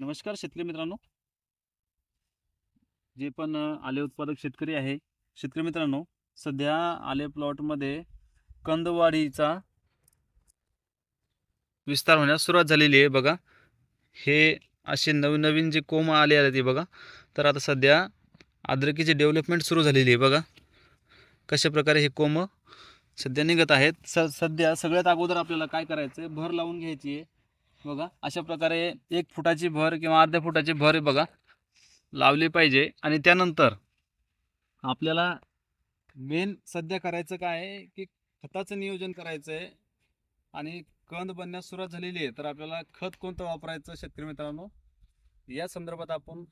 नमस्कार शेतकरी मित्रांनो. जे पण आले उत्पादक शेतकरी आहे. शेतकरी मित्रांनो सध्या आले प्लॉटमध्ये कंदवाडीचा विस्तार होण्यास सुरुवात झालेली आहे बघा. हे असे नवीन नवीन जे कोम आले आले ते बघा. तर आता सध्या आद्रकीची डेव्हलपमेंट सुरू झालेली आहे बघा. कशा प्रकारे हे कोम सध्या निघत आहेत. स सध्या सगळ्यात अगोदर आपल्याला काय करायचं आहे भर लावून घ्यायची आहे. बघा अशा प्रकारे एक फुटाची भर किंवा अर्ध्या फुटाची भर बघा लावली पाहिजे. आणि त्यानंतर आपल्याला मेन सध्या करायचं काय आहे की खताचं नियोजन करायचं आहे आणि कंद बनण्यास सुरुवात झालेली आहे तर आपल्याला खत कोणतं वापरायचं शेतकरी मित्रांनो? या संदर्भात आपण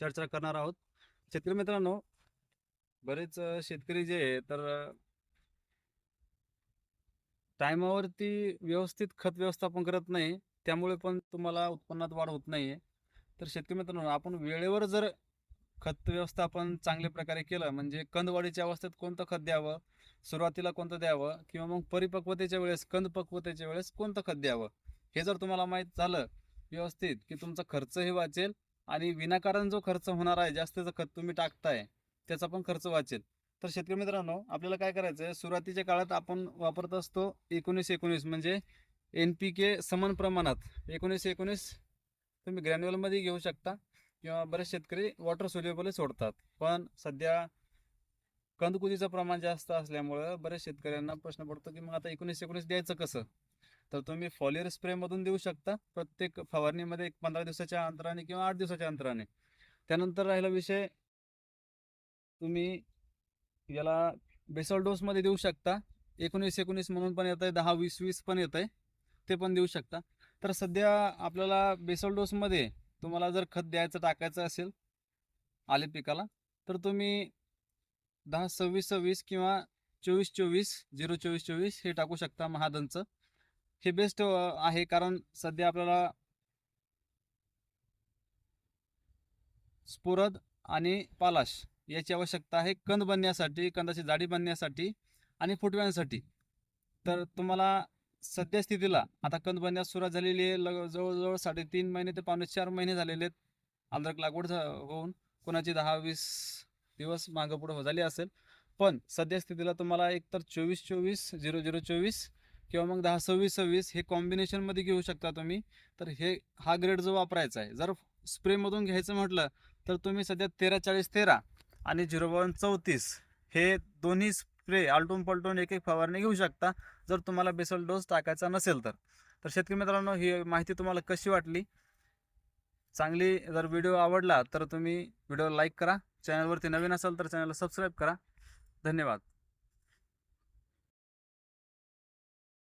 चर्चा करणार आहोत. शेतकरी मित्रांनो बरेच शेतकरी जे आहे तर टायमावरती व्यवस्थित खत व्यवस्थापन करत नाही त्यामुळे पण तुम्हाला उत्पन्नात वाढ होत नाही आहे तर शेतकरी मित्रांनो आपण वेळेवर जर खत व्यवस्थापन चांगल्या प्रकारे केलं म्हणजे कंदवाढीच्या अवस्थेत कोणतं खत द्यावं सुरुवातीला कोणतं द्यावं किंवा मग परिपक्वतेच्या वेळेस कंद पक्वतेच्या वेळेस कोणतं खत द्यावं हे जर तुम्हाला माहीत झालं व्यवस्थित की तुमचा खर्चही वाचेल आणि विनाकारण जो खर्च होणार आहे जास्तीचं खत तुम्ही टाकताय त्याचा पण खर्च वाचेल. तर शेतकरी मित्रांनो आपल्याला काय करायचं आहे सुरुवातीच्या काळात आपण वापरत असतो एकोणीस एकोणीस म्हणजे एन पी के समान प्रमाणात. एकोणीस एकोणीस तुम्ही ग्रॅन्युअलमध्ये घेऊ शकता किंवा बरेच शेतकरी वॉटर सोल्युबल सोडतात. पण सध्या कंदकुतीचं प्रमाण जास्त असल्यामुळं बऱ्याच शेतकऱ्यांना प्रश्न पडतो की मग आता एकोणीस एकोणीस द्यायचं कसं? तर तुम्ही फॉलियर स्प्रेमधून देऊ शकता प्रत्येक फवारणीमध्ये एक पंधरा दिवसाच्या अंतराने किंवा आठ दिवसाच्या अंतराने. त्यानंतर राहिला विषय तुम्ही याला बेसल डोसमध्ये देऊ शकता. एकोणीस एकोणीस म्हणून पण येत आहे दहा वीस वीस पण येत आहे ते पण देऊ शकता. तर सध्या आपल्याला बेसल डोसमध्ये तुम्हाला जर खत द्यायचं टाकायचं असेल आले पिकाला तर तुम्ही दहा सव्वीस सव्वीस किंवा चोवीस चोवीस झिरो चोवीस चोवीस हे टाकू शकता महादनचं हे बेस्ट आहे कारण सध्या आपल्याला स्फुरद आणि पालाश याची आवश्यकता आहे कंद बनण्यासाठी कंदाची जाडी बनण्यासाठी आणि फुटव्यांसाठी. तर तुम्हाला सध्या स्थितीला आता कंद बनण्यास सुरुवात झालेली आहे. लग जवळजवळ साडेतीन महिने ते पावणे चार महिने झालेले आहेत. अद्रक लागवड झा- होऊन कोणाची दहा वीस दिवस मागं पुढं झाली असेल. पण सध्या स्थितीला तुम्हाला एकतर चोवीस चोवीस झिरो झिरो चोवीस किंवा मग दहा सव्वीस सव्वीस हे कॉम्बिनेशनमध्ये घेऊ शकता तुम्ही. तर हे हा ग्रेड जो वापरायचा आहे जर स्प्रेमधून घ्यायचं म्हटलं तर तुम्ही सध्या तेरा चाळीस तेरा आणि झिरो पॉईंट चौतीस हे दोन्ही स्प्रे आलटून पलटून एक एक फवारणी घेऊ शकता जर तुम्हाला बेसल डोस टाकायचा नसेल तर. तर शेतकरी मित्रांनो ही माहिती तुम्हाला कशी वाटली? चांगली जर व्हिडिओ आवडला तर तुम्ही व्हिडिओ लाईक करा. चॅनलवरती नवीन असाल तर चॅनलला सबस्क्राईब करा. धन्यवाद.